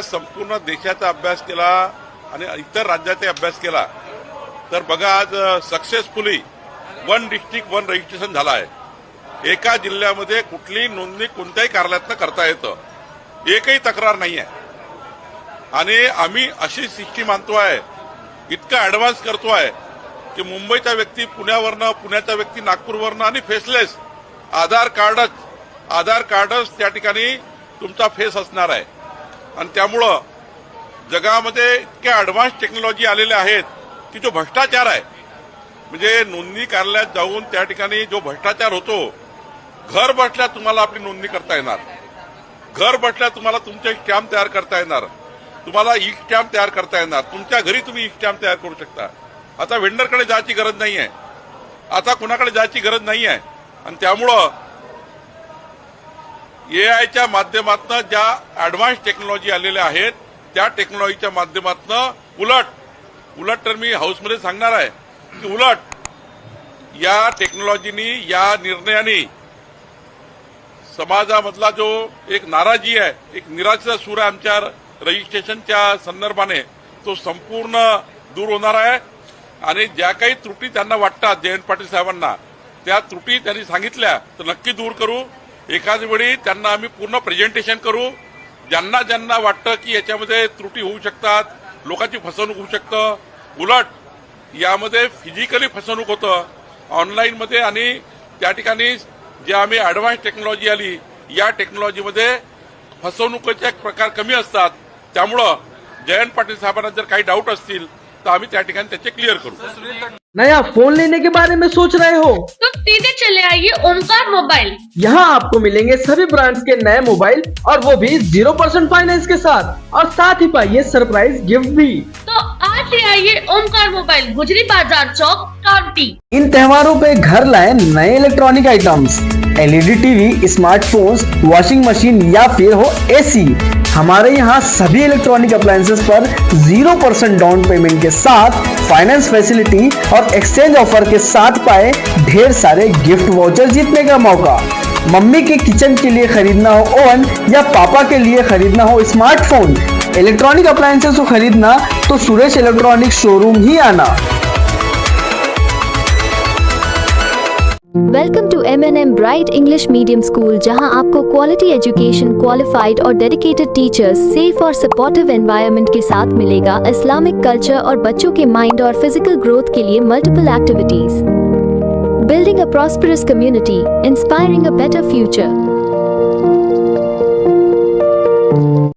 या संपूर्ण देशाचा अभ्यास केला आणि इतर राज्याचा अभ्यास केला. तर बघा आज successfully one district one registration झालं आहे एका जिल्ह्यामध्ये कुठलीही नोंदणी कोणत्याही कार्यालयातनं करता येतं. एकही तक्रार नाही आहे आणि आम्ही अशी सिस्टीम आणतो आहे इतका ऍडव्हान्स करतो आहे की मुंबईचा व्यक्ती पुण्यावरनं पुण्याचा व्यक्ती नागपूरवरनं आणि फेसलेस आधार कार्डच आधार कार्डच त्या ठिकाणी तुमचा फेस असणार आहे. आणि त्यामुळं जगामध्ये इतक्या ॲडव्हान्स टेक्नॉलॉजी आलेल्या आहेत की जो भ्रष्टाचार आहे म्हणजे नोंदणी कार्यालयात जाऊन त्या ठिकाणी जो भ्रष्टाचार होतो घर बसल्या तुम्हाला आपली नोंदणी करता येणार. घर बसल्या तुम्हाला तुमचे स्टॅम्प तयार करता येणार. तुम्हाला ई स्टॅम्प तयार करता येणार. तुमच्या घरी तुम्ही ई स्टॅम्प तयार करू शकता. आता वेंडरकडे जायची गरज नाही आहे आता कुणाकडे जायची गरज नाही आहे आणि त्यामुळं एआयच्या माध्यमातून ज्या ऍडव्हान्स टेक्नॉलॉजी आलेल्या आहेत त्या टेक्नॉलॉजीच्या माध्यमातून उलट उलट तर मी हाऊसमध्ये सांगणार आहे की उलट या टेक्नॉलॉजीनी या निर्णयाने समाजामधला जो एक नाराजी आहे एक निराशेचा सूर आहे आमच्या रजिस्ट्रेशनच्या संदर्भाने तो संपूर्ण दूर होणार आहे. आणि ज्या काही त्रुटी त्यांना वाटतात जयंत पाटील साहेबांना त्या त्रुटी त्यांनी सांगितल्या तर नक्की दूर करू. एकाच वेळी त्यांना आम्ही पूर्ण प्रेझेंटेशन करू. ज्यांना ज्यांना वाटतं की याच्यामध्ये त्रुटी होऊ शकतात लोकांची फसवणूक होऊ शकतं उलट यामध्ये फिजिकली फसवणूक होतं. ऑनलाईनमध्ये आणि त्या ठिकाणी जे आम्ही ऍडव्हान्स टेक्नॉलॉजी आली या टेक्नॉलॉजीमध्ये फसवणुकीचे प्रकार कमी असतात. त्यामुळं जयंत पाटील साहेबांना जर काही डाऊट असतील तर आम्ही त्या ठिकाणी त्याचे क्लिअर करू. नया फ़ोन लेने के बारे में सोच रहे हो? तो सीधे चले आइए ओमकार मोबाइल। यहाँ आपको मिलेंगे सभी ब्रांड्स के नए मोबाइल और वो भी ज़ीरो परसेंट फाइनेंस के साथ। और साथ ही पाइए सरप्राइज़ गिफ्ट भी। तो आज ले आइए ओमकार मोबाइल गुजरी बाज़ार चौक काउंटी इन त्योहारों पे घर लाए नए electronic items LED TV smartphones washing machine या फिर हो एसी हमारे यहाँ सभी इलेक्ट्रॉनिक अप्लायंसेस पर ज़ीरो परसेंट डाउन पेमेंट के साथ फाइनेंस फैसिलिटी और एक्सचेंज ऑफ़र के साथ पाए ढेर सारे गिफ्ट वाउचर जीतने का मौका। मम्मी के किचन के लिए खरीदना हो ओवन या पापा के लिए खरीदना हो स्मार्टफ़ोन इलेक्ट्रॉनिक अप्लायंसेस को खरीदना तो सुरेश इलेक्ट्रॉनिक शोरूम ही आना। Welcome to M N M bright English medium school जहां आपको क्वालिटी एजुकेशन क्वालिफाइड और डेडिकेटेड टीचर्स सेफ और सपोर्टिव एनवायरनमेंट के साथ मिलेगा इस्लामिक कल्चर और बच्चों के माइंड और फिजिकल ग्रोथ के लिए multiple activities building a prosperous community inspiring a better future